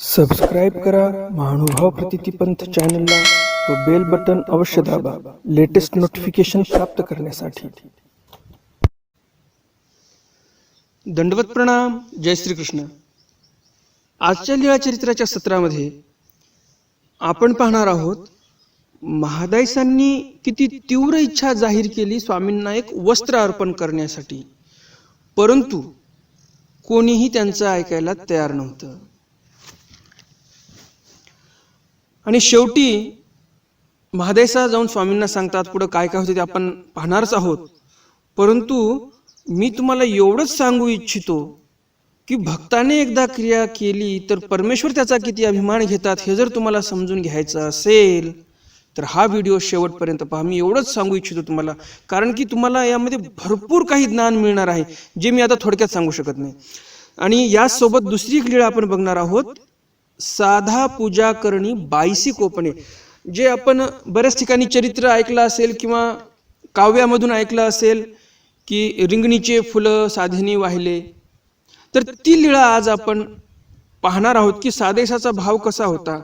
Subscribe करा महानुभाव प्रतितीपंथ चॅनलला व बेल बटन अवश्य दाबा लेटेस्ट नोटिफिकेशन प्राप्त करण्यासाठी. दंडवत प्रणाम जय श्रीकृष्ण. आजच्या लिळा चरित्राच्या सत्रामध्ये आपण पाहणार आहोत महादायसांनी किती तीव्र इच्छा जाहीर केली स्वामींना एक वस्त्र अर्पण करण्यासाठी. परंतु कोणीही त्यांचं ऐकायला तयार नव्हतं. आणि शेवटी महादेसा जाऊन स्वामींना सांगतात पुढं काय काय होते ते आपण पाहणारच आहोत. परंतु मी तुम्हाला एवढंच सांगू इच्छितो की भक्ताने एकदा क्रिया केली तर परमेश्वर त्याचा किती अभिमान घेतात हे जर तुम्हाला समजून घ्यायचं असेल तर हा व्हिडिओ शेवटपर्यंत पहा. मी एवढंच सांगू इच्छितो तुम्हाला कारण की तुम्हाला यामध्ये भरपूर काही ज्ञान मिळणार आहे जे मी आता थोडक्यात सांगू शकत नाही. आणि यासोबत दुसरी क्रीडा आपण बघणार आहोत. साधा पूजा करणी बाईसी कोपणे जे आपण बऱ्याच ठिकाणी चरित्र ऐकलं असेल किंवा काव्यामधून ऐकलं असेल की रिंगणीचे फुलं साधनी वाहिले तर ती लीळा आज आपण पाहणार आहोत की सादेशाचा भाव कसा होता.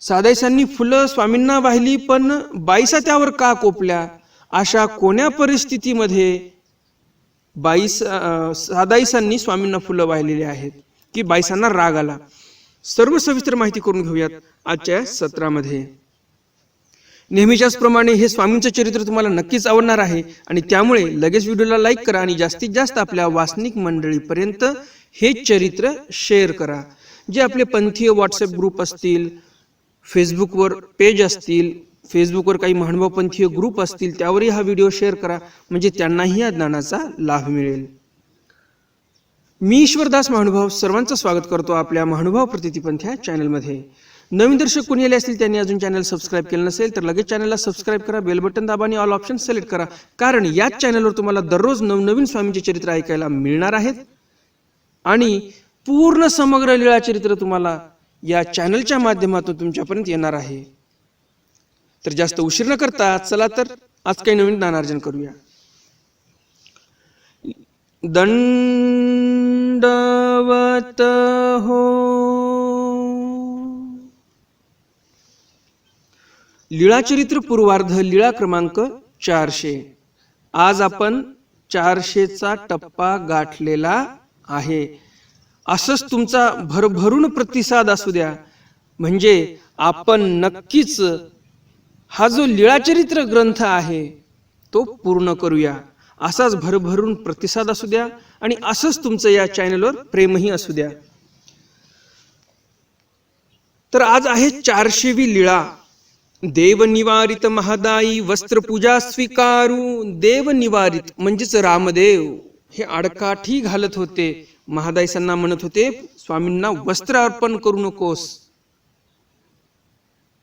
सादेशांनी फुलं स्वामींना वाहिली पण बाईसा त्यावर का कोपल्या? अशा कोण्या परिस्थितीमध्ये बाईस सादाईसांनी स्वामींना फुलं वाहिलेली आहेत की बाईसांना राग आला? सर्व सविस्तर माहिती करून घेऊयात आजच्या सत्रामध्ये. नेहमीच्याच प्रमाणे हे स्वामींचं चरित्र तुम्हाला नक्कीच आवडणार आहे आणि त्यामुळे लगेच व्हिडिओला लाईक करा आणि जास्तीत जास्त आपल्या वासनिक मंडळीपर्यंत हे चरित्र शेअर करा. जे आपले पंथीय व्हॉट्सअप ग्रुप असतील फेसबुकवर पेज असतील फेसबुकवर काही महानुभाव पंथीय ग्रुप असतील त्यावरही हा व्हिडिओ शेअर करा. म्हणजे त्यांनाही या ज्ञानाचा लाभ मिळेल. मी ईश्वरदास महानुभाव सर्वांचं स्वागत करतो आपल्या महानुभाव प्रतितीपंथ या चॅनलमध्ये. नवीन दर्शक कोणी आले असतील त्यांनी अजून चॅनल सबस्क्राईब केलं नसेल तर लगेच चॅनलला सबस्क्राईब करा बेल बटन दाबा आणि ऑल ऑप्शन सिलेक्ट करा. कारण याच चॅनलवर तुम्हाला दररोज नवनवीन स्वामींचे चरित्र ऐकायला मिळणार आहेत. आणि पूर्ण समग्र लीळा चरित्र तुम्हाला या चॅनलच्या माध्यमातून तुमच्यापर्यंत येणार आहे. तर जास्त उशीर न करता चला तर आज काही नवीन ज्ञानार्जन करूया. दंडवत हो। लीळाचरित्र पूर्वार्ध लीळा क्रमांक चारशे. आज आपण चारशेचा टप्पा गाठलेला आहे. असंच तुमचा भरभरून प्रतिसाद असू द्या. म्हणजे आपण नक्कीच हा जो लीळाचरित्र ग्रंथ आहे तो पूर्ण करूया. असाच भरभरून प्रतिसाद असू द्या. आणि असंच तुमचं या चॅनलवर प्रेमही असू द्या. तर आज आहे चारशेवी लीळा. देवनिवारित महादाई वस्त्रपूजा स्वीकारू. देवनिवारित म्हणजेच रामदेव. हे आडकाठी घालत होते. महादाईसांना म्हणत होते स्वामींना वस्त्र अर्पण करू नकोस.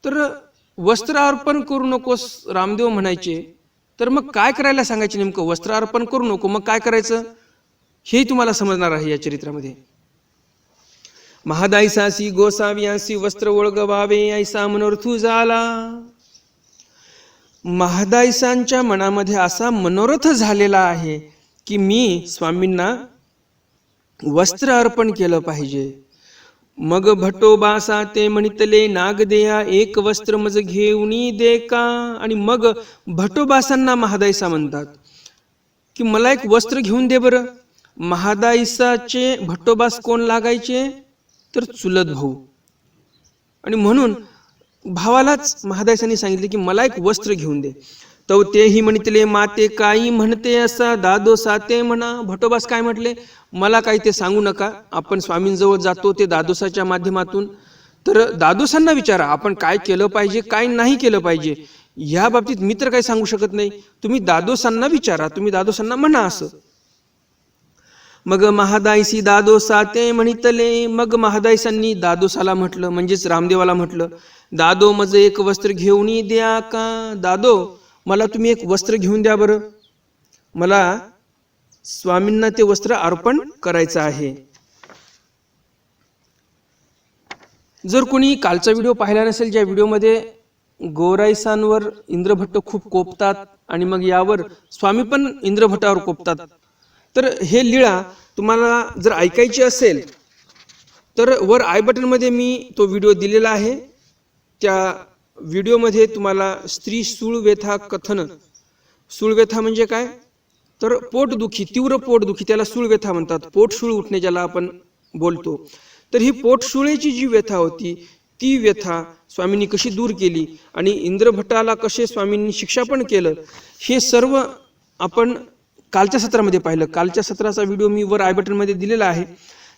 तर वस्त्र अर्पण करू नकोस रामदेव म्हणायचे. तर मग काय करायला सांगायचे नेमकं? वस्त्र अर्पण करू नको. मग काय करायचं? हेही तुम्हाला समजणार आहे या चरित्रामध्ये. महादायसासी गोसाव्यासी वस्त्र ओळगवावे ऐसा मनोरथू झाला. महादायसांच्या मनामध्ये असा मनोरथ झालेला आहे की मी स्वामींना वस्त्र अर्पण केलं पाहिजे. मग भटोबासा ते म्हणितले नाग देया एक वस्त्र मज घेऊनी दे का? आणि मग भटोबासांना महादायसा म्हणतात की मला एक वस्त्र घेऊन दे बरं. महादाईसाचे भट्टोबास कोण लागायचे? तर चुलत भाऊ. आणि म्हणून भावालाच महादाईसांनी सांगितले की मला एक वस्त्र घेऊन दे. तो तेही म्हणितले माते काही म्हणते असा दादो साते म्हणा. भटोबास काय म्हटले? मला काही ते सांगू नका आपण स्वामींजवळ जातो ते दादोसाच्या माध्यमातून. तर दादोसांना विचारा आपण काय केलं पाहिजे काय नाही केलं पाहिजे? या बाबतीत मी तर काही सांगू शकत नाही. तुम्ही दादोसांना विचारा तुम्ही दादोसांना म्हणा असं. मग महादायसी दादोसा ते म्हणितले मग महादायसांनी दादोसाला म्हटलं म्हणजेच रामदेवाला म्हटलं दादो मज एक वस्त्र घेऊन द्या का? दादो मला तुम्ही एक वस्त्र घेऊन द्या बरं. मला स्वामींना ते वस्त्र अर्पण करायचं आहे. जर कोणी कालचा व्हिडिओ पाहिला नसेल ज्या व्हिडिओमध्ये गोराईसांवर इंद्रभट्ट खूप कोपतात आणि मग यावर स्वामी पण इंद्रभट्टावर कोपतात तर हे लीळा तुम्हाला जर ऐकायची असेल तर वर आय बटनमध्ये मी तो व्हिडिओ दिलेला आहे. त्या व्हिडिओमध्ये तुम्हाला स्त्री सूळव्यथा कथन. सूळव्यथा म्हणजे काय? तर पोटदुखी तीव्र पोटदुखी त्याला सूळव्यथा म्हणतात. पोटशूळ उठणे ज्याला आपण बोलतो. तर ही पोटशुळेची जी व्यथा होती ती व्यथा स्वामींनी कशी दूर केली आणि इंद्रभट्टाला कसे स्वामींनी शिक्षा पण केलं हे सर्व आपण कालच्या सत्रामध्ये पाहिलं. कालच्या सत्राचा व्हिडिओ मी वर आय बटनमध्ये दिलेला आहे.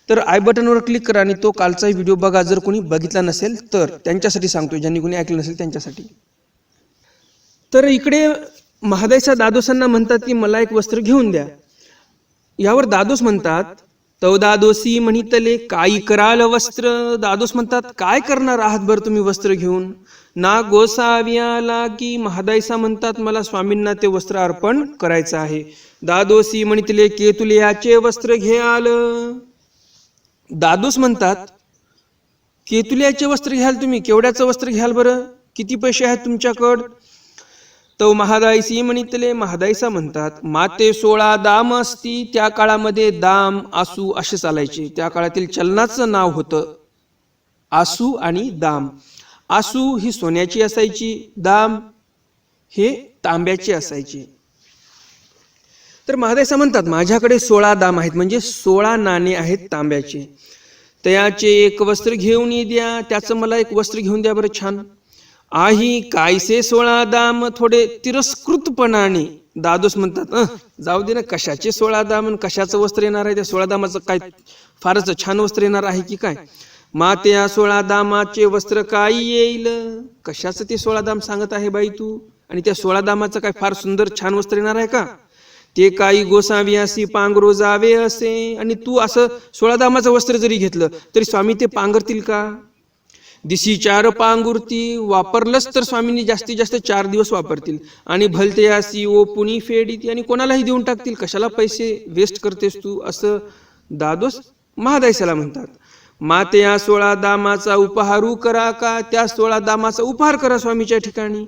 तर आय बटनवर क्लिक करा आणि तो कालचा व्हिडिओ बघा. जर कोणी बघितला नसेल तर त्यांच्यासाठी सांगतो ज्यांनी कोणी ऐकलं नसेल त्यांच्यासाठी. तर इकडे महादाईचा दादोसांना म्हणतात की मला एक वस्त्र घेऊन द्या. यावर दादोस म्हणतात तव दादोसी म्हणितले काही कराल वस्त्र? दादोस म्हणतात काय करणार आहात बरं तुम्ही वस्त्र घेऊन? ना गोसाव्याला की महादायसा म्हणतात मला स्वामींना ते वस्त्र अर्पण करायचं आहे. दादोसी म्हणितले केतुले याचे वस्त्र घ्याल. दादोस म्हणतात केतुल्याचे वस्त्र घ्याल तुम्ही? केवढ्याचं वस्त्र घ्याल बरं? किती पैसे आहेत तुमच्याकडं? तो महादाईसी म्हणितले महादाईसा म्हणतात माते सोळा दाम असती त्या काळामध्ये दाम आसू असे चालायचे. त्या काळातील चलनाचं नाव होतं आसू आणि दाम. आसू ही सोन्याची असायची दाम हे तांब्याची असायची. तर महादाईसा म्हणतात माझ्याकडे सोळा दाम आहेत म्हणजे सोळा नाणे आहेत तांब्याचे. तयाचे एक वस्त्र घेऊन द्या त्याचं मला एक वस्त्र घेऊन द्या बरं छान. आही कायसे सोळा दाम थोडे तिरस्कृतपणाने. दादोस म्हणतात जाऊ दे ना कशाचे सोळा दाम कशाचं वस्त्र येणार आहे? त्या सोळा दामाचं काय फारच छान वस्त्र येणार आहे की काय? माते या सोळा दामाचे वस्त्र काय येईल? कशाचं ते सोळा दाम सांगत आहे बाई तू? आणि त्या सोळा दामाचं काय फार सुंदर छान वस्त्र येणार आहे का? ते काही गोसावी असे पांघरो जावे असे आणि तू असं सोळा दामाचं वस्त्र जरी घेतलं तरी स्वामी ते पांघरतील का? दिशी चार पांगुरती वापरलंच तर स्वामींनी जास्तीत जास्त चार दिवस वापरतील. आणि भलते असी ओ पुणी फेडी आणि कोणालाही देऊन टाकतील. कशाला पैसे वेस्ट करतेस तू? असं दादोस महादायसाला म्हणतात. माते या सोळा दामाचा उपहारू करा का? त्या सोळा दामाचा उपहार करा स्वामीच्या ठिकाणी.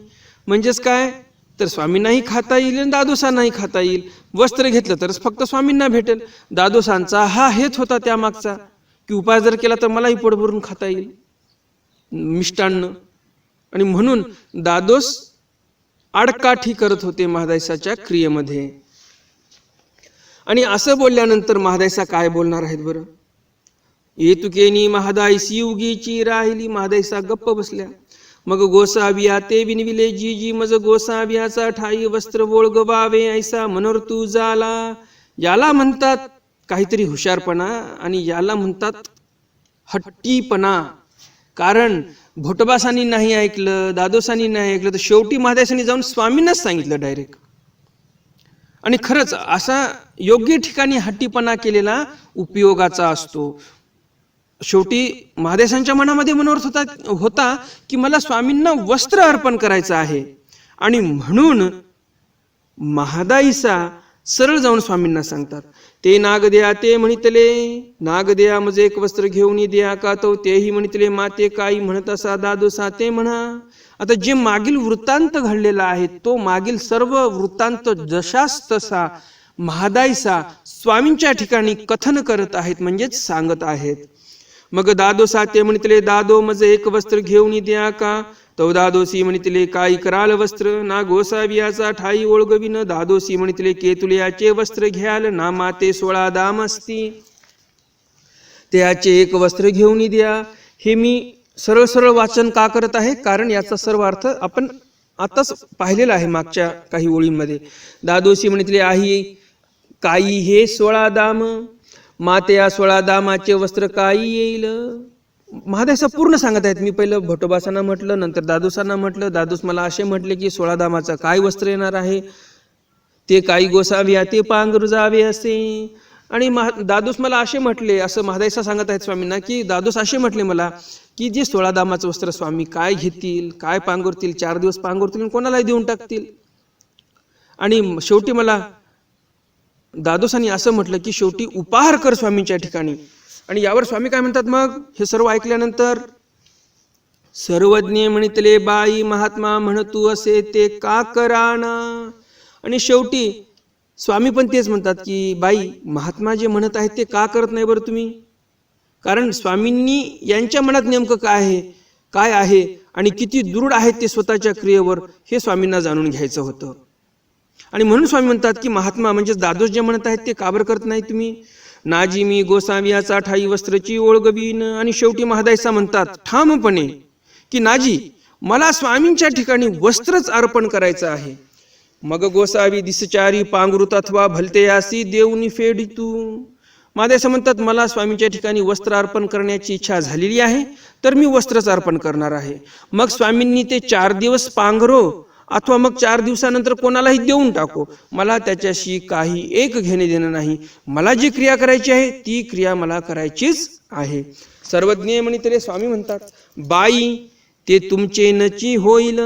म्हणजेच काय? तर स्वामींनाही खाता येईल आणि दादोसांनाही खाता येईल. वस्त्र घेतलं तरच फक्त स्वामींना भेटेल. दादोसांचा हा हेत होता त्या मागचा की उपाय जर केला तर मलाही पोट भरून खाता येईल. मिष्टान्न. आणि म्हणून दादोस आडकाठी करत होते महादायसाच्या क्रियेमध्ये. आणि असं बोलल्यानंतर महादायसा काय बोलणार आहेत बरं? येतुकेनी महादायसी उगीची राहिली. महादायसा गप्प बसल्या. मग गोसाविया ते विनविले जी जी मज गोसावियाचा ठाई वस्त्र बोळ गवावे ऐसा मनोर तू झाला याला म्हणतात काहीतरी हुशारपणा आणि याला म्हणतात हट्टीपणा. कारण भोटबासांनी नाही ऐकलं दादोसांनी नाही ऐकलं तर शेवटी महादेशांनी जाऊन स्वामींनाच सांगितलं डायरेक्ट आणि खरंच असा योग्य ठिकाणी हट्टीपणा केलेला उपयोगाचा असतो. शेवटी महादेशांच्या मनामध्ये मनोरथ होता होता की मला स्वामींना वस्त्र अर्पण करायचं आहे. आणि म्हणून महादाईसा सरळ जाऊन स्वामींना सांगतात ते नागद्या ते म्हणितले नाग द्या मज एक वस्त्र घेऊन ये द्या का तो? तेही म्हणितले माते काही म्हणत असा दादोसा ते म्हणा. आता जे मागील वृत्तांत घडलेला आहे तो मागील सर्व वृत्तांत जशास तसा महादाईसा स्वामींच्या ठिकाणी कथन करत आहेत म्हणजेच सांगत आहेत. मग दादोसा ते म्हणितले दादो मज एक वस्त्र घेऊन द्या का? तो दादोसी म्हणितले काय कराल वस्त्र ना गोसावियाचा ठाई ओळगविन दादोसी म्हणितले केतुलियाचे वस्त्र घ्याल ना माते सोळा दाम असती त्याचे एक वस्त्र घेऊन द्या. हे मी सरळ सरळ वाचन का करत आहे? कारण याचा सर्व अर्थ आपण आताच पाहिलेला आहे मागच्या काही ओळींमध्ये. दादोशी म्हणितले आई काही हे सोळा दाम माते या सोळा दामाचे वस्त्र काही येईल? महादेसा पूर्ण सांगत आहेत. मी पहिलं भटोबासांना म्हटलं नंतर दादोसांना म्हटलं. दादूस मला असे म्हटले की सोळा दामाचं काय वस्त्र येणार आहे? ते काही गोसाव्या ते पांग रुजावे असे. आणि महा दादूस मला असे म्हटले असं महादायसा सांगत आहेत स्वामींना की दादूस असे म्हटले मला की जे सोळा दामाचं वस्त्र स्वामी काय घेतील काय पांघरतील चार दिवस पांगुरतील आणि कोणालाही देऊन टाकतील? आणि शेवटी मला दादोसांनी असं म्हटलं की शेवटी उपहार कर स्वामींच्या ठिकाणी. आणि यावर स्वामी काय म्हणतात मग? हे सर्व ऐकल्यानंतर सर्वज्ञ म्हणितले बाई महात्मा म्हणतू असे ते का कराना? आणि शेवटी स्वामी पण तेच म्हणतात की बाई महात्मा जे म्हणत आहेत ते का करत नाही बरं तुम्ही? कारण स्वामींनी यांच्या मनात नेमकं काय आहे काय आहे आणि किती दृढ आहेत ते स्वतःच्या क्रियेवर हे स्वामींना जाणून घ्यायचं होतं. आणि म्हणून स्वामी म्हणतात की महात्मा म्हणजे दादोस जे म्हणत आहेत ते काबर करत नाही तुम्ही? नाजी मी गोसावियाचा ठाई वस्त्रची ओळगबीन आणि शेवटी महादायसा म्हणतात ठामपणे की नाजी मला स्वामींच्या ठिकाणी वस्त्रच अर्पण करायचं आहे. मग गोसावी दिसचारी पांघरुत अथवा भलतेयासी देऊनी फेडी तू. महादेसा म्हणतात मला स्वामींच्या ठिकाणी वस्त्र अर्पण करण्याची इच्छा झालेली आहे तर मी वस्त्रच अर्पण करणार आहे. मग स्वामींनी ते चार दिवस पांघरो अथवा मग चार दिवसानंतर कोणालाही देऊन टाको. मला त्याच्याशी काही एक घेणे देणं नाही. मला जी क्रिया करायची आहे ती क्रिया मला करायचीच आहे. सर्वज्ञ म्हणितले स्वामी म्हणतात बाई ते तुमचे नची होईल.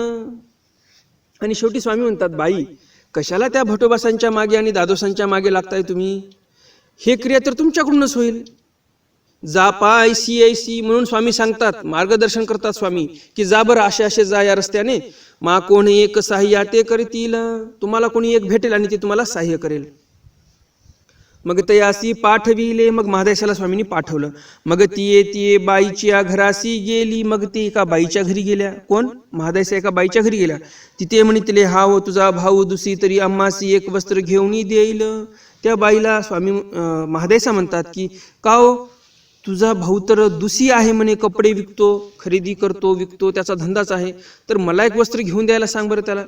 आणि शेवटी स्वामी म्हणतात बाई कशाला त्या भटोबासांच्या मागे आणि दादोसांच्या मागे लागताय तुम्ही? हे क्रिया तर तुमच्याकडूनच होईल. जा पाय सी आय सी म्हणून स्वामी सांगतात मार्गदर्शन करतात स्वामी की जा बरं असे असे जा या रस्त्याने. मा कोण एक सहाय्या ते करतील तुम्हाला कोणी एक भेटेल आणि ते तुम्हाला सहाय्य करेल. मग ते पाठविले मग महादेशाला स्वामींनी पाठवलं. मग ती येते बाईच्या घरासी गेली मग ती एका बाईच्या घरी गेल्या. कोण? महादेशा एका बाईच्या घरी गेल्या तिथे म्हणितले हा हो तुझा भाऊ दुसरी तरी अम्मासी एक वस्त्र घेऊन देईल. त्या बाईला स्वामी महादेशा म्हणतात की का हो? तुझा भाऊ तर दुसी आहे म्हणे कपडे विकतो खरेदी करतो विकतो त्याचा धंदाच आहे. तर मला एक वस्त्र घेऊन द्यायला सांग बरं त्याला.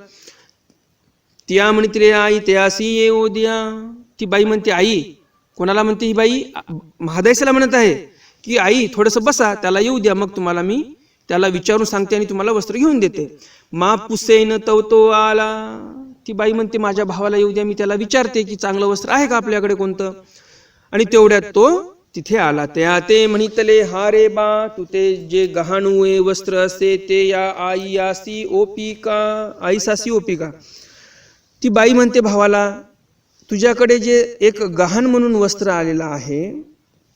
त्या म्हणते आई ते ये ये द्या. ती बाई म्हणते आई कोणाला म्हणते ही बाई? महादयसाला म्हणत आहे की आई थोडंसं बसा त्याला येऊ द्या मग तुम्हाला मी त्याला विचारून सांगते आणि तुम्हाला वस्त्र घेऊन देते. मा पुसेन तवतो आला. ती बाई म्हणते माझ्या भावाला येऊ द्या मी त्याला विचारते की चांगलं वस्त्र आहे का आपल्याकडे कोणतं? आणि तेवढ्यात तो तिथे आला. त्या ते म्हणितले हा रे बा तू ते जे गहाणुए वस्त्र असे ते या आई आसी ओपी का आई सासी ओपी का? ती बाई म्हणते भावाला तुझ्याकडे जे एक गहाण म्हणून वस्त्र आलेलं आहे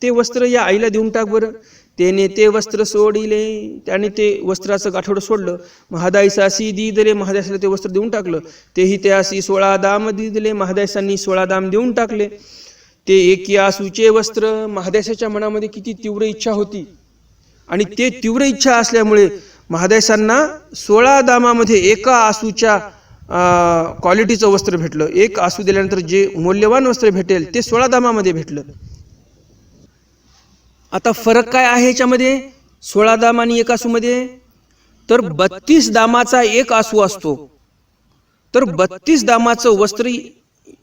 ते वस्त्र या आईला देऊन टाक बरं. त्याने ते वस्त्र सोडिले. त्याने ते वस्त्राचं गाठोडं सोडलं. महादायसासी दी दिले महादायसाला ते वस्त्र देऊन टाकलं. तेही त्यासी सोळा दाम दी दिले महादायसांनी सोळा दाम देऊन टाकले. ते एकी आसूचे वस्त्र महादेशाच्या मनामध्ये किती तीव्र इच्छा होती. आणि ते तीव्र इच्छा असल्यामुळे महादेशांना सोळा दामामध्ये एका आसूच्या क्वालिटीचं वस्त्र भेटलं. एक आसू दिल्यानंतर जे मौल्यवान वस्त्र भेटेल ते सोळा दामामध्ये भेटलं. आता फरक काय आहे याच्यामध्ये? सोळा दाम आणि एक आसूमध्ये? तर बत्तीस दामाचा एक आसू असतो. तर बत्तीस दामाचं वस्त्र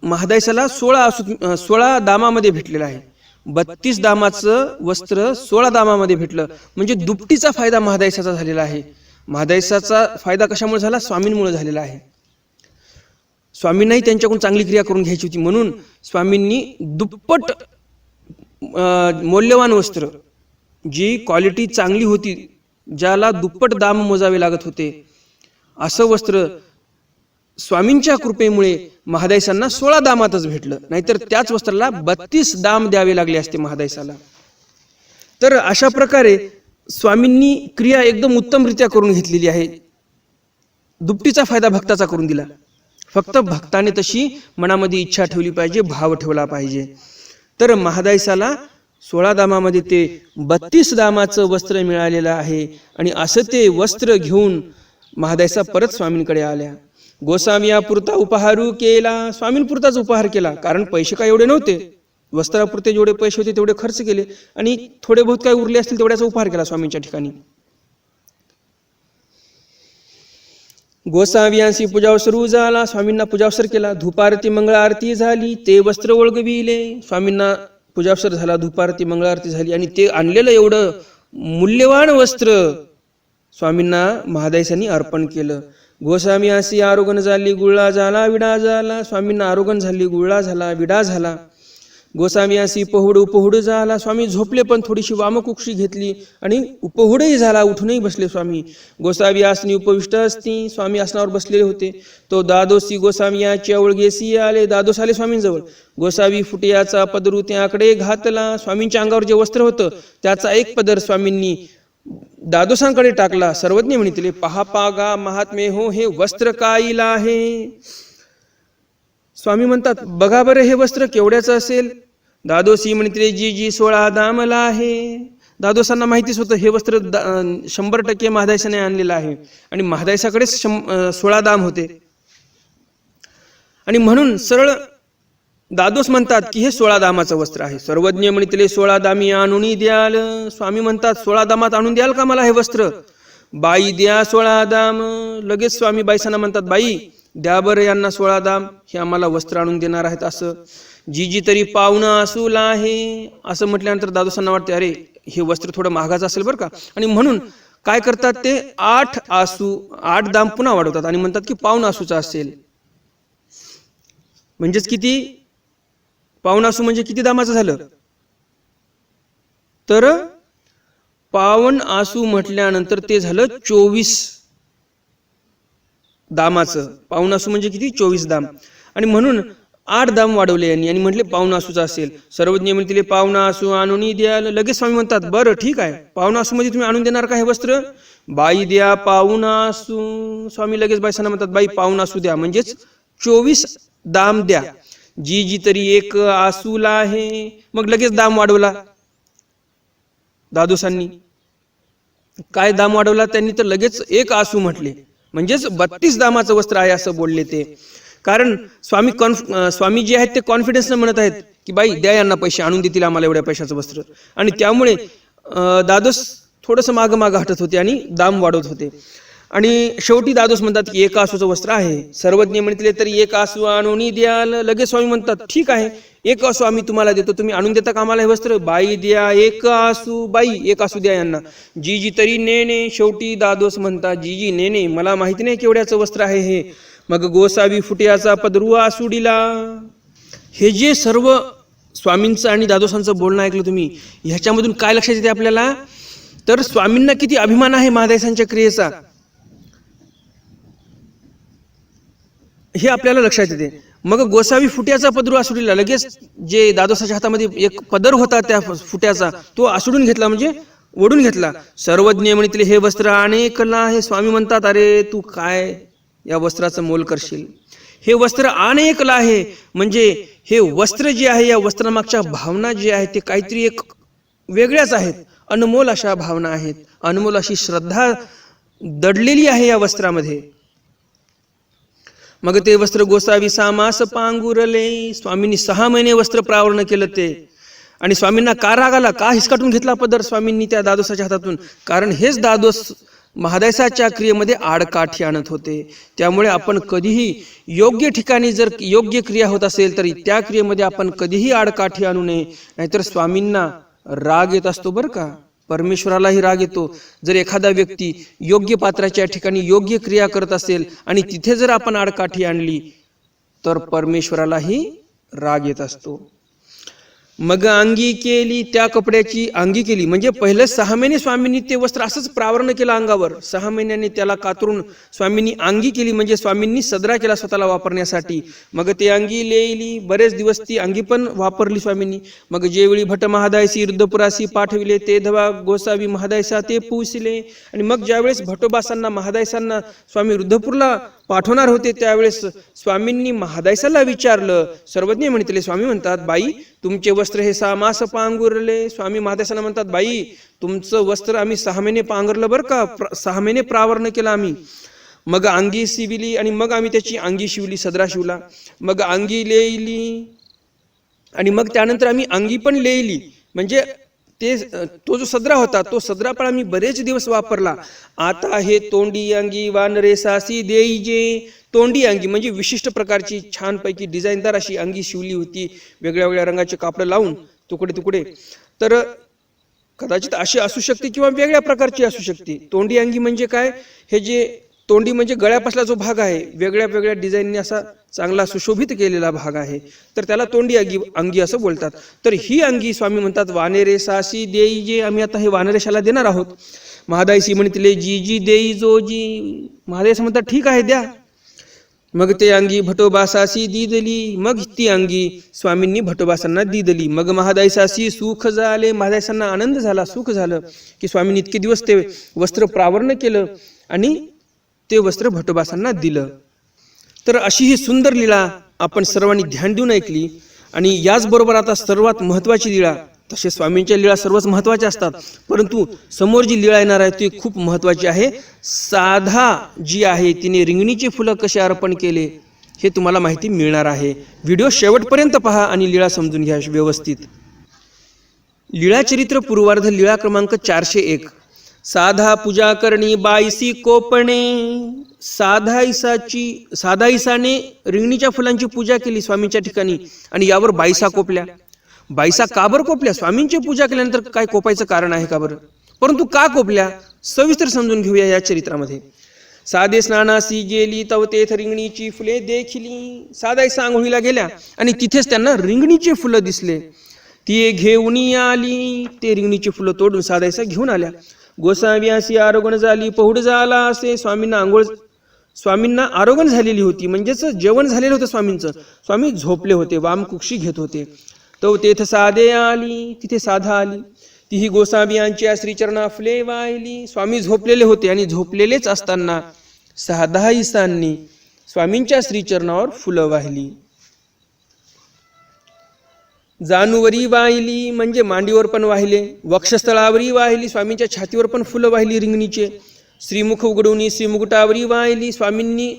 महादायसाला सोळा असू सोळा दामामध्ये भेटलेलं आहे. बत्तीस दामाचं वस्त्र सोळा दामामध्ये भेटलं. म्हणजे दुपटीचा फायदा महादायसाचा झालेला आहे. महादायसाचा फायदा कशामुळे झाला? स्वामींमुळे झालेला आहे. स्वामींनाही त्यांच्याकडून चांगली क्रिया करून घ्यायची होती. म्हणून स्वामींनी दुप्पट अं, मौल्यवान वस्त्र जी क्वालिटी चांगली होती ज्याला दुप्पट दाम मोजावे लागत होते असं वस्त्र स्वामींच्या कृपेमुळे महादायसांना सोळा दामातच भेटलं. नाहीतर त्याच वस्त्राला बत्तीस दाम द्यावे लागले असते महादायसाला तर अशा प्रकारे स्वामींनी क्रिया एकदम उत्तमरित्या करून घेतलेली आहे. दुपटीचा फायदा भक्ताचा करून दिला. फक्त भक्ताने तशी मनामध्ये इच्छा ठेवली पाहिजे भाव ठेवला पाहिजे. तर महादायसाला सोळा दामामध्ये ते बत्तीस दामाचं वस्त्र मिळालेलं आहे आणि असं ते वस्त्र घेऊन महादायसा परत स्वामींकडे आल्या. गोसावियापुरता उपहारू केला स्वामींपुरताच उपहार केला कारण पैसे काय एवढे नव्हते. वस्त्रापुरते जेवढे पैसे होते तेवढे खर्च केले. आणि थोडे बहुत काय उरले असतील तेवढ्याचा उपहार केला स्वामींच्या ठिकाणी. गोसावियांशी पूजावसरू झाला स्वामींना पूजावसर केला. धुपारती मंगळ आरती झाली ते वस्त्र ओळगविले. स्वामींना पूजावसर झाला धुपारती मंगळ आरती झाली. आणि ते आणलेलं एवढं मूल्यवान वस्त्र स्वामींना महादायसांनी अर्पण केलं. गोस्वामी असे आरोगण झाली गुळा झाला विडा झाला. स्वामींना आरोगण झाली गुळा झाला विडा झाला. गोस्वामी अशी पहुड उपहुड झाला. स्वामी झोपले पण थोडीशी वामकुक्षी घेतली आणि उपहुडही झाला उठूनही बसले स्वामी. गोसावी आसनी उपविष्ट असती स्वामी आसनावर बसलेले होते. तो दादोसी गोसावियाच्या ओळगेसी आले दादोस आले स्वामींजवळ. गोसावी फुटियाचा पदरू त्याकडे घातला. स्वामींच्या अंगावर जे वस्त्र होतं त्याचा एक पदर स्वामींनी दादोसांकडे टाकला. सर्वज्ञ म्हणितले पहा पागा महात्मे हो हे वस्त्र काईला आहे? स्वामी म्हणतात बघा बरं हे वस्त्र केवढ्याचं असेल? दादोसी म्हणितले जी जी सोळा दामला आहे. दादोसांना माहितीच होतं हे वस्त्र शंभर टक्के महादायसाने आणलेलं आहे. आणि महादायसाकडे शं सोळा दाम होते. आणि म्हणून सरळ दादोस म्हणतात की हे सोळा दामाचं वस्त्र आहे. सर्वज्ञ म्हणितले सोळा दामी आणून द्याल. स्वामी म्हणतात सोळा दामात आणून द्याल का मला हे वस्त्र? बाई द्या सोळा दाम. लगेच स्वामी बाईसांना म्हणतात बाई द्या बरं यांना सोळा दाम. हे आम्हाला वस्त्र आणून देणार आहेत असं. जी जी तरी पाहुणं असूला आहे. असं म्हटल्यानंतर दादोसांना वाटते अरे हे वस्त्र थोडं महागाचं असेल बरं का? आणि म्हणून काय करतात ते? आठ आसू आठ दाम पुन्हा वाढवतात आणि म्हणतात की पाऊन आसूचा असेल. म्हणजेच किती? पाऊण म्हणजे किती दामाचं झालं? तर पावन आसू म्हटल्यानंतर ते झालं चोवीस दामाचं. पाऊण आसू म्हणजे किती? चोवीस दाम. आणि म्हणून आठ दाम वाढवले यांनी. आणि म्हटले पाऊण आसूचा असेल. सर्वज्ञ म्हणतील पाहुणा आसू आणून द्याल लगेच स्वामी म्हणतात बरं ठीक आहे. पाहुणा आसू मध्ये म्हणजे तुम्ही आणून देणार का हे वस्त्र? बाई द्या पाहुणा आसू स्वामी लगेच बाईसांना म्हणतात बाई पाहुणा आसू द्या. म्हणजेच चोवीस दाम द्या. जी जी तरी एक आसूला आहे. मग लगेच दाम वाढवला. दादोसांनी. काय दाम वाढवला? त्यांनी तर लगेच एक आसू म्हटले. म्हणजेच बत्तीस दामाचं वस्त्र आहे असं बोलले ते. कारण स्वामी कॉन्फ स्वामी जे आहेत ते कॉन्फिडन्सनं म्हणत आहेत की बाई द्या यांना पैसे आणून देतील आम्हाला एवढ्या पैशाचं वस्त्र. आणि त्यामुळे दादोस थोडंसं मागं मागं हटत होते आणि दाम वाढवत होते. आणि शेवटी दादोस म्हणतात की एक आसूचं वस्त्र आहे. सर्वज्ञ म्हटले तरी एक आसू आणून द्याल. लगेच स्वामी म्हणतात ठीक आहे. एक आसू आम्ही तुम्हाला देतो. तुम्ही आणून देता का आम्हाला हे वस्त्र? बाई द्या एक आसू. बाई एक आसू द्या यांना. जी जी तरी नेणे. शेवटी दादोस म्हणतात जी जी नेणे मला माहिती नाही केवढ्याचं वस्त्र आहे हे. मग गोसावी फुटियाचा पदरुआ आसुडीला हे जे सर्व स्वामींचं आणि दादोसांचं बोलणं ऐकलं तुम्ही ह्याच्यामधून काय लक्षात येते आपल्याला? तर स्वामींना किती अभिमान आहे महादेसांच्या क्रियेचा. हे आपल्याला लक्षात येते. मग गोसावी फुट्याचा पदरू आसुडीला लगेच जे दादोसाच्या हातामध्ये एक पदर होता त्या फुट्याचा तो आसुडून घेतला म्हणजे ओढून घेतला. सर्वज्ञ म्हणितले हे वस्त्र अनेकला हे स्वामी म्हणतात अरे तू काय या वस्त्राचं मोल करशील? हे वस्त्र अनेकला आहे म्हणजे हे वस्त्र जे आहे या वस्त्रामागच्या भावना जे आहे ते काहीतरी एक वेगळ्याच आहेत. अनमोल अशा भावना आहेत. अनमोल अशी श्रद्धा दडलेली आहे या वस्त्रामध्ये. मग ते वस्त्र गोसावी सामास पांगुरले. स्वामींनी सहा महिने वस्त्र प्रावरण केलं ते. आणि स्वामींना का राग आला. का हिसकाटून घेतला पदर? स्वामींनी त्या दादोसाच्या हातातून. कारण हेच दादोस महादायसाच्या क्रियेमध्ये आडकाठी आणत होते. त्यामुळे आपण कधीही योग्य ठिकाणी जर योग्य क्रिया होत असेल तरी त्या क्रियेमध्ये आपण कधीही आडकाठी आणू नये. नाहीतर स्वामींना राग येत असतो बरं का? परमेश्वरालाही राग येतो. जर एखादा व्यक्ती योग्य पात्राच्या ठिकाणी योग्य क्रिया करत असेल आणि तिथे जर आपण आडकाठी आणली तर परमेश्वरालाही राग येत असतो. मग अंगी केली त्या कपड्याची अंगी केली. म्हणजे पहिलं सहा महिने स्वामींनी ते वस्त्र असंच प्रावरण केलं अंगावर. सहा महिन्यांनी त्याला कातरून स्वामींनी अंगी केली म्हणजे स्वामींनी सदरा केला स्वतःला वापरण्यासाठी. मग ते अंगी लेली बरेच दिवस ती अंगी पण वापरली स्वामींनी. मग जेवेळी भट महादायसी युद्धपुरासी पाठविले ते धवा गोसावी महादायसा ते पुसले. आणि मग ज्यावेळेस भटोबासांना महादायसांना स्वामी रुद्धपूरला पाठवणार होते त्यावेळेस स्वामींनी महादायसाला विचारलं. सर्वज्ञ म्हणतले स्वामी म्हणतात बाई तुमचे वस्त्र हे सहा मास पांघुरले. स्वामी महादायसाला म्हणतात बाई तुमचं वस्त्र आम्ही सहा महिने पांघरलं बरं का? प्र- सहा महिने प्रावरण केलं आम्ही. मग अंगी शिविली आणि मग आम्ही त्याची अंगी शिवली सदरा शिवला. मग अंगी लेली आणि मग त्यानंतर आम्ही अंगी पण लेली म्हणजे ते तो जो सदरा होता तो सदरा पण आम्ही बरेच दिवस वापरला. आता हे तोंडी अंगी वानरे सासी देईजे. तोंडी अंगी म्हणजे विशिष्ट प्रकारची छानपैकी डिझाईनदार अशी अंगी शिवली होती. वेगळ्या वेगळ्या रंगाचे कापडं लावून तुकडे तुकडे. तर कदाचित अशी असू शकते किंवा वेगळ्या प्रकारची असू शकते. तोंडी अंगी म्हणजे काय? हे जे तोंडी म्हणजे गळ्यापासला जो भाग आहे वेगळ्या वेगळ्या डिझाईनने असा चांगला सुशोभित केलेला भाग आहे. तर त्याला तोंडी अंगी अंगी असं बोलतात. तर ही अंगी स्वामी म्हणतात वानेरे सासी देई जे आम्ही आता हे वानरेशाला देणार आहोत. महादाईसी म्हणतले जी जी देई जो जी. महादायस म्हणतात ठीक आहे द्या. मग ते अंगी भटोबासासी दी दिली मग ती अंगी स्वामींनी भटोबासांना दी दिली मग महादायसासी सुख झाले. महादायसांना आनंद झाला सुख झालं की स्वामींनी इतके दिवस ते वस्त्र प्रावरण केलं आणि ते वस्त्र भटोबासांना दिलं. तर अशी ही सुंदर लीळा आपण सर्वांनी ध्यान देऊन ऐकली आणि याचबरोबर आता सर्वात महत्त्वाची लीळा तसे स्वामींच्या लीळा सर्वच महत्त्वाच्या असतात परंतु समोर जी लीळा येणार आहे ती खूप महत्त्वाची आहे. साधा जी आहे तिने रिंगणीचे फुलं कसे अर्पण केले हे तुम्हाला माहिती मिळणार आहे. व्हिडिओ शेवटपर्यंत पहा आणि लीळा समजून घ्या व्यवस्थित. लीळाचरित्र पूर्वार्ध लीळा क्रमांक चारशे एक. साधा पूजा करणी बाईसी कोपणे. साधा इसाची साधा इसाने रिंगणीच्या फुलांची पूजा केली स्वामींच्या ठिकाणी आणि यावर बाईसा कोपल्या. बाईसा का बरं कोपल्या? स्वामींची पूजा केल्यानंतर काय कोपायचं कारण आहे का बरं? परंतु का कोपल्या? सविस्तर समजून घेऊया या चरित्रामध्ये. साधे स्नानासी गेली तव तेथ रिंगणीची फुले देखिली. साधा इसा आंघोळीला गेल्या आणि तिथेच त्यांना रिंगणीची फुलं दिसले. ती घेऊन आली. ते रिंगणीची फुलं तोडून साधायचा घेऊन आल्या. गोसावी अशी आरोगण झाली पहुड झाला असे स्वामींना आंघोळ स्वामींना आरोगण झालेली होती. म्हणजेच जेवण झालेलं होतं स्वामींचं. स्वामी झोपले होते वामकुक्षी घेत होते. तो तेथ साधे आली तिथे साधा आली. तीही गोसाबियांच्या श्रीचरणा फुले वाहिली. स्वामी झोपलेले होते आणि झोपलेलेच असताना साधा इसांनी स्वामींच्या श्रीचरणावर फुलं वाहिली. जानुवरी वाहिली म्हणजे मांडीवर पण वाहिले वक्षस्थळावरही वाहिली स्वामींच्या छातीवर पण फुलं वाहिली रिंगणीचे. श्रीमुख उघडून श्रीमुकुटावरही वाहिली स्वामींनी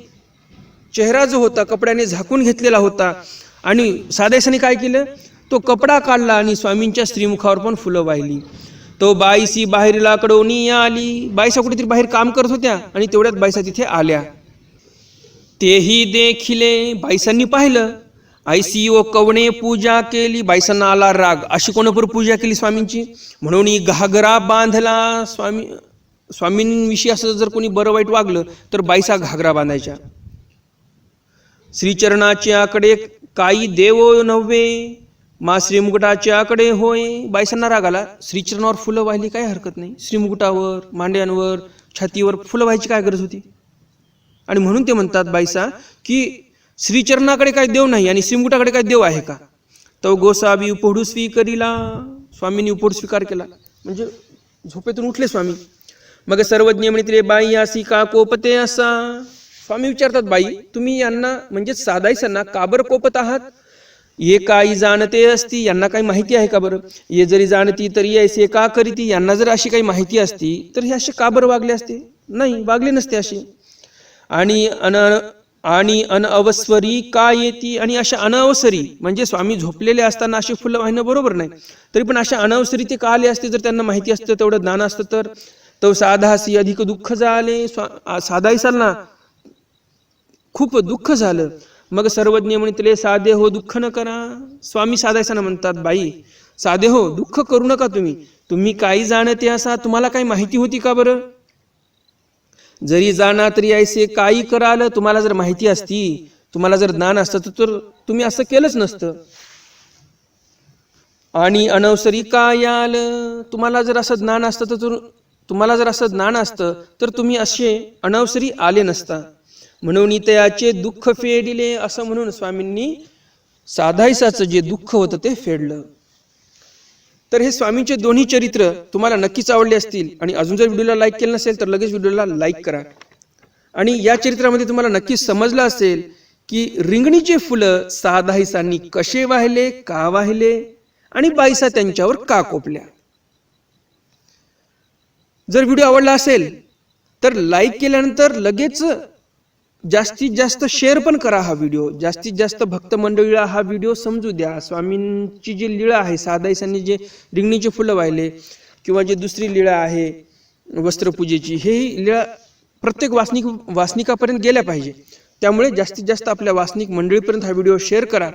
चेहरा जो होता कपड्याने झाकून घेतलेला होता. आणि साधेसाने काय केलं? तो कपडा काढला आणि स्वामींच्या श्रीमुखावर पण फुलं वाहिली. तो बाईसी बाहेर लाकडोनी आली. बाईसा कुठेतरी बाहेर काम करत होत्या आणि तेवढ्यात बाईसा तिथे आल्या. तेही देखिले बाईसांनी पाहिलं. ऐसी ओ कवणे पूजा केली बायसांना आला राग. अशी कोणापर पूजा केली स्वामींची? म्हणून घागरा बांधला स्वामी स्वामींविषयी असं जर कोणी बरं वाईट वागलं तर बाईसा घागरा बांधायच्या. श्रीचरणाच्याकडे काही देव नव्हे मा श्रीमुकुटाच्याकडे होय. बायसांना राग आला. श्रीचरणावर फुलं वाहिली काय हरकत नाही. श्रीमुकुटावर मांड्यांवर छातीवर फुलं व्हायची काय गरज होती? आणि म्हणून ते म्हणतात बाईसा की श्रीचरणाकडे काय देव नाही आणि श्रीमुकुटाकडे काय देव आहे का? तो गोसावी उपडू स्वीकारिला. स्वामींनी उपड स्वीकार केला. म्हणजे झोपेतून उठले स्वामी. मग सर्वज्ञ म्हणितले बाई असी का कोपते असा? स्वामी विचारतात बाई तुम्ही यांना म्हणजे साधायसांना काबर कोपत आहात? ये काही जाणते असती यांना काही माहिती आहे का बरं? ये जरी जाणती तरी ऐसे का करीती? यांना जर अशी काही माहिती असती तर हे असे काबर वागले असते? नाही वागले नसते असे. आणि अन आणि अनअवस्वरी का येती आणि अशा अनावसरी म्हणजे स्वामी झोपलेले असताना अशी फुलं वाहिणं बरोबर नाही. तरी पण अशा अनावसरी ते का आले असते? जर त्यांना माहिती असतं तेवढं ज्ञान असतं तर. तो साधासी अधिक दुःख झाले स्वा साधाईसाल ना खूप दुःख झालं. मग सर्वज्ञ म्हणतले साधे हो दुःख न करा. स्वामी साधायसाना म्हणतात बाई साधे हो दुःख करू नका तुम्ही. तुम्ही काही जाणते असा तुम्हाला काही माहिती होती का बरं? जरी जाणार तरी ऐसे काही कराल तुम्हाला जर माहिती असती तुम्हाला जर ज्ञान असतं तर तुम्ही असं केलंच नसतं. आणि अनवसरी काय याल तुम्हाला जर असं ज्ञान असतं तर तुम्हाला जर असं ज्ञान असतं तर तुम्ही असे अनवसरी आले नसता. म्हणून त्याचे दुःख फेडिले असं म्हणून स्वामींनी साधायसाचं जे दुःख होतं ते फेडलं. तर हे स्वामींचे दोन्ही चरित्र तुम्हाला नक्कीच आवडले असतील आणि अजून जर व्हिडिओला लाईक केलं नसेल तर लगेच व्हिडिओला लाईक करा. आणि या चरित्रामध्ये तुम्हाला नक्कीच समजलं असेल की रिंगणीचे फुलं साधाईसांनी कसे वाहिले का वाहिले आणि बाईसा त्यांच्यावर का कोपल्या? जर व्हिडिओ आवडला असेल तर लाईक केल्यानंतर लगेच जास्तीत जास्त शेअर पण करा हा व्हिडिओ जास्तीत जास्त भक्त मंडळीला हा व्हिडिओ समजू द्या. स्वामींची जी लीळा आहे साधाईसांनी जे रिंगणीचे फुलं वाहिले किंवा जे दुसरी लीळा आहे वस्त्रपूजेची हे लीळा प्रत्येक वासनिक वासनिकापर्यंत गेल्या पाहिजे. त्यामुळे जास्तीत जास्त आपल्या वासनिक मंडळीपर्यंत हा व्हिडिओ शेअर करा.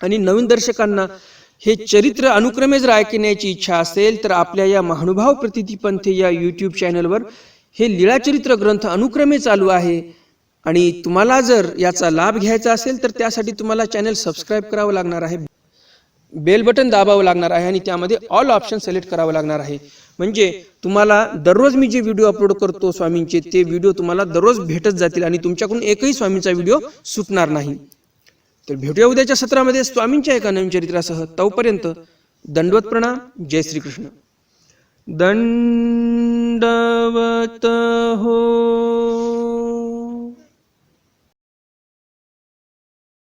आणि नवीन दर्शकांना हे चरित्र अनुक्रमे जर ऐकण्याची इच्छा असेल तर आपल्या या महानुभाव प्रतितीपंथ या यूट्यूब चॅनलवर हे लीळाचरित्र ग्रंथ अनुक्रमे चालू आहे. आणि तुम्हाला जर याचा लाभ घ्यायचा असेल तर त्यासाठी तुम्हाला चॅनल सबस्क्राईब करावं लागणार आहे. बेल बटन दाबावं लागणार आहे आणि त्यामध्ये ऑल ऑप्शन सिलेक्ट करावं लागणार आहे. म्हणजे तुम्हाला दररोज मी जे व्हिडिओ अपलोड करतो स्वामींचे ते व्हिडिओ तुम्हाला दररोज भेटत जातील आणि तुमच्याकडून एकही स्वामींचा व्हिडिओ सुटणार नाही. तर भेटूया उद्याच्या सत्रामध्ये स्वामींच्या एका नवीन चरित्रासह. तोपर्यंत दंडवत प्रणाम. जय श्रीकृष्ण. दंडवत हो.